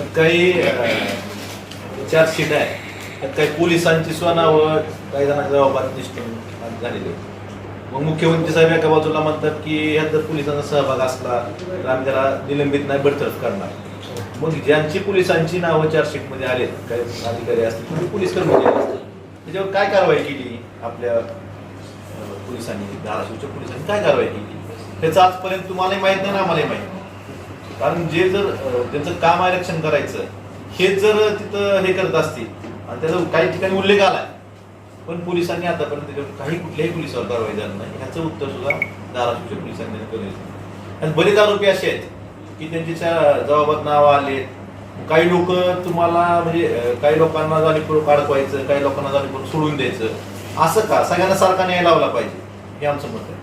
तर काही चार्जशीट आहे. त्यात काही पोलिसांची स्वनावं काही जणांच्या जबाबात निष्ठ झालेली मग मुख्यमंत्री साहेब एका बाजूला म्हणतात की ह्यात जर पोलिसांचा सहभाग असला तर आम्ही त्याला निलंबित नाही बडतर्फ करणार. मग ज्यांची पोलिसांची नावं चार्जशीटमध्ये आलेत काही अधिकारी असतील म्हणजे पोलीस कर्मचारी असतील त्याच्यावर काय कारवाई केली आपल्या पोलिसांनी धाराशिवच्या पोलिसांनी काय कारवाई केली? त्याचं आजपर्यंत तुम्हालाही माहीत नाही ना आम्हालाही माहीत नाही. कारण जे जर त्यांचं काम आरक्षण करायचं हेच जर तिथं हे करत असतील आणि त्याचा काही ठिकाणी उल्लेख आलाय पण पोलिसांनी आतापर्यंत त्याच्यावर काही कुठल्याही पोलिसावर कारवाई झाली नाही. ह्याचं उत्तर सुद्धा धाराशिवच्या पोलिसांनी करायचं आणि बरेच आरोपी असे आहेत की त्यांच्या जबाबात नाव आले काही लोक तुम्हाला म्हणजे काही लोकांना जाणीवपूर्वक अडकवायचं काही लोकांना जाणीवपूर्वक सोडून द्यायचं. असं का? सगळ्यांना सारखा न्याय लावला पाहिजे. हे आमचं मत आहे.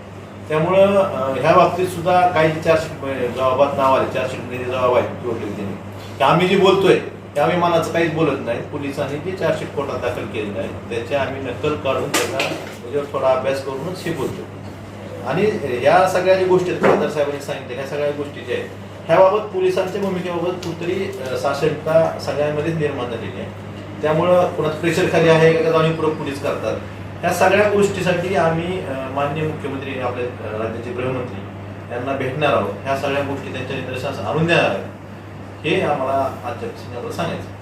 त्यामुळं ह्या बाबतीत सुद्धा काही चार्जशीट जबाबात नाव आले चार्जशीटमध्ये जबाब आहेत जोडले त्यांनी. की आम्ही जे बोलतोय ते आम्ही मनाचं काहीच बोलत नाही. पोलिसांनी जे चार्जशीट कोर्टात दाखल केलेलं आहे. त्याचे आम्ही नक्कल काढून त्याचा त्याच्यावर थोडा अभ्यास करूनच हे बोलतो आणि या सगळ्या ज्या गोष्टी आहेत खासदार साहेबांनी सांगितल्या ह्या सगळ्या गोष्टी ज्या आहेत ह्याबाबत पोलिसांच्या भूमिकेबाबत कुठतरी अं, साशंकता सगळ्यांमध्येच निर्माण झालेली आहे. त्यामुळं कुणाचं प्रेशर खाली आहे का जाणीवपूर्वक पोलीस करतात? ह्या सगळ्या गोष्टीसाठी आम्ही माननीय मुख्यमंत्री आपले राज्याचे गृहमंत्री यांना भेटणार आहोत. ह्या सगळ्या गोष्टी त्यांच्या निदर्शनास आणून देणार आहेत. हे आम्हाला आजच्या प्रसंगावर सांगायचं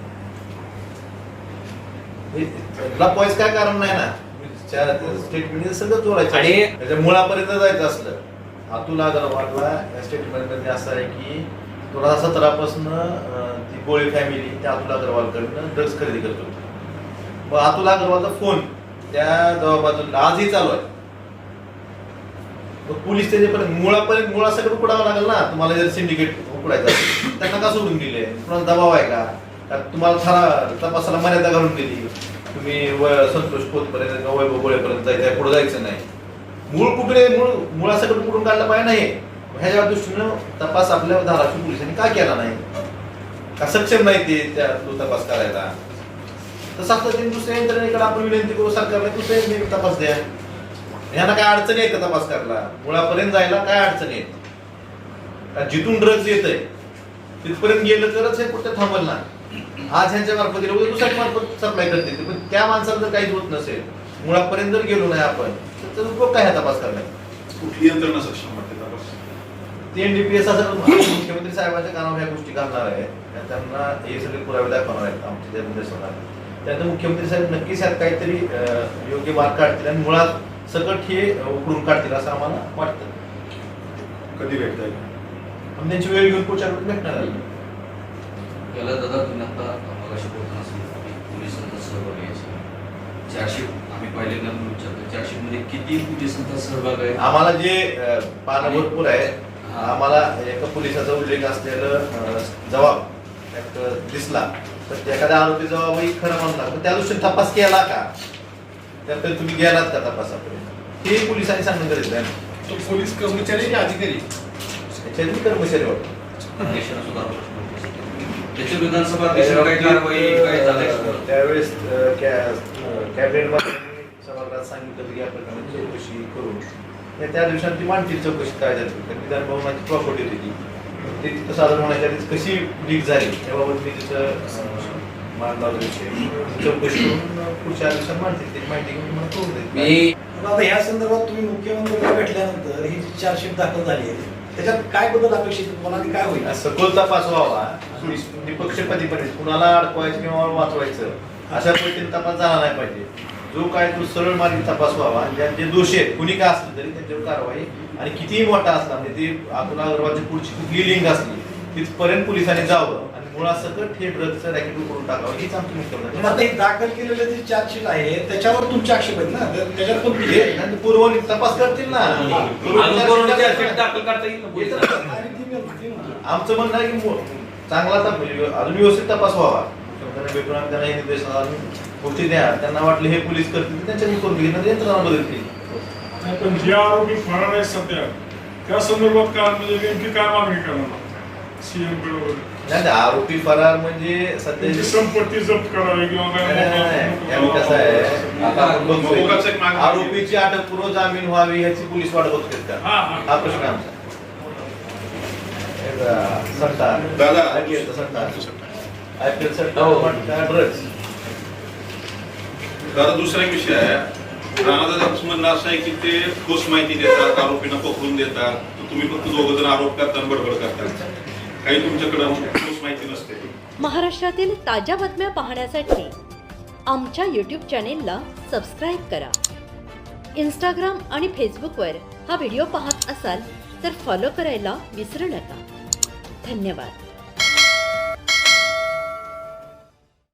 लपवायचं काय कारण नाही ना? स्टेटमेंट सगळं जोडायचं आणि- त्याच्या मुळापर्यंत जायचं असलं. अतुल अग्रवालला या स्टेटमेंटमध्ये असं आहे की दोन हजार सतरा पासून ती गोळी फॅमिली त्या अतुल अग्रवालकडनं ड्रग्स खरेदी करत होती. मग अतुल अग्रवालचा फोन त्या जबाबाजूला आजही चालू आहे. मग पोलीस त्याच्यापर्यंत मुळापर्यंत मुळासकट उकडावं लागेल ना? तुम्हाला जर सिंडिकेट उकडायचं असेल त्यांना का सोडून दिले. कुणाचा दबाव आहे का? तुम्हाला सारा तपासाला मर्यादा घालून दिली. तुम्ही संतोष पोतपर्यंत किंवा वैभव गोळेपर्यंत जायचं पुढे जायचं नाही. मूळ कुठे? मूळ मुळासकट कुठून काढलं पाहिजे नाही. ह्याच्या दृष्टीनं तपास आपल्या धाराशिव पोलिसांनी का केला नाही? का सक्षम नाही ते त्या तो तपास करायला? ते दुसऱ्या यंत्रणेकडे आपण विनंती करू सरकारला दुसऱ्या यंत्रणेकडे तपास द्या. ह्यांना काय अडचणी आहेत का तपास करायला? मुळापर्यंत जायला काय अडचणी आहेत? जिथून ड्रग्ज येत आहे तिथपर्यंत गेलं तरच हे कुठं थांबल ना आज ह्यांच्या मार्फत गेलं उद्या दुसऱ्या मार्फत सप्लाय करते पण त्या माणसाला जर काहीच होत नसेल. मुळापर्यंत जर गेलो नाही आपण तर त्याचा उपयोग काय तपास करण्यात? कुठली यंत्रणा सक्षम वाटते तपास? ते एनडीपीएस असं मुख्यमंत्री साहेबांच्या कानावर ह्या गोष्टी घालणार आहे त्या त्यांना हे सगळे पुरावे दाखवणार आहेत. आमच्या निर्देशनात त्यानंतर मुख्यमंत्री साहेब नक्कीच यात काहीतरी योग्य मार्ग काढतील आणि मुळात सकट हे उकरून काढतील असं आम्हाला वाटतं. कधी भेटता येईल आम्ही त्यांची वेळ घेऊन पुढच्या वेळी भेटणार आहे. याला दादा तुम्ही आता मगाशी बोलताना सांगितलं पोलिसांचा सहभाग यायचा. चारशे आम्ही पहिल्यांदा विचारतो चारशे मध्ये किती पोलिसांचा सहभाग आहे? आम्हाला जे पानं भरपूर आहे आम्हाला एका पोलिसाचा उल्लेख असलेलं जबाब एक दिसला. तर ते एखाद्या आरोपी जबाबही खरं म्हणला पण त्या दृष्टीने तपास केला का? त्यानंतर तुम्ही गेलात का तपासापर्यंत हे पोलिसांनी सांगणं गरजेचं आहे. तो पोलीस कर्मचारी की अधिकारी? त्याच्यात कर्मचारी वाटतो विधानसभा? त्यावेळेस अं, कॅ- कॅबिनेटमध्ये सभागृहात सांगितलं की या प्रकारची चौकशी करून. त्या- त्या दिवसांची मांडतील चौकशी काय झाली तर विधान भवनाची प्रॉपर्टी होती ती तिथं सादर होण्याच्या आधीच कशी लीक झाली याबाबत मी मांडला होता. विषय चौकशी करून पुढच्या दिवसात मांडतील त्याची माहिती घेऊन मला कळून देईल मी आता ह्या संदर्भात तुम्ही मुख्यमंत्र्यांना भेटल्यानंतर ही जी चार्जशीट दाखल झाली आहे त्याच्यात काय बदल अपेक्षित कोणाने काय होईल? सखोल तपास व्हावा. निपक्षपातीपणे कुणाला अडकवायचं किंवा वाचवायचं अशा पद्धतीने तपास झाला नाही पाहिजे. जो काय तो सरळ मार्गी तपास व्हावा जे दोषी आहेत कुणी का असलं तरी त्यांच्यावर कारवाई आणि कितीही मोठा असला म्हणजे ती अतुल अग्रवालची पुढची कुठली लिंक असली तिथपर्यंत पोलिसांनी जावं आणि मुळासकट हे ड्रग्जचं रॅकेट करून टाकावं हीच आमची पण आता ही दाखल केलेलं जी चार्जशीट आहे त्याच्यावर तुमचे आक्षेप आहेत ना? तर त्याच्यात पण आणि पूर्व तपास करतील ना. दाखल करता येईल. आमचं म्हणणं आहे की चांगला तप अजून व्यवस्थित तपास व्हावा. त्यांना हे निर्देश गोष्टी द्या. त्यांना वाटले हे पोलीस करतील तर त्यांच्या मी करून नाही यंत्रणा बदलतील पण जे आरोपी फरार आहेत सध्या त्या संदर्भात काय म्हणजे नेमकी काय मागणी करणार? सीएमकडे वगैरे. नाही आरोपी फरार म्हणजे सध्या संपत्ती जप्त करावी किंवा कसं आहे आता आपण बघतोय. आरोपीची जामीन व्हावी याची पोलीस वाट बघतात का? हा, प्रश्न आहे आमचा. सट्टा दादा. एक सट्टा आय पी एल ड्रग्स दादा दुसरा विषय आहे. राणादादांचं म्हणणं असं आहे की ते ठोस माहिती देतात आरोपींना पकडून देतात. तर तुम्ही फक्त दोघं जण आरोप करता बडबड करता. काही तुमच्याकडे ठोस माहिती नसते. महाराष्ट्रातील ताज्या बातम्या पाहण्यासाठी आमच्या यूट्यूब चॅनेलला सबस्क्राईब करा. इंस्टाग्राम आणि फेसबुकवर हा व्हिडिओ पाहत असाल तर फॉलो करायला विसरू नका. धन्यवाद.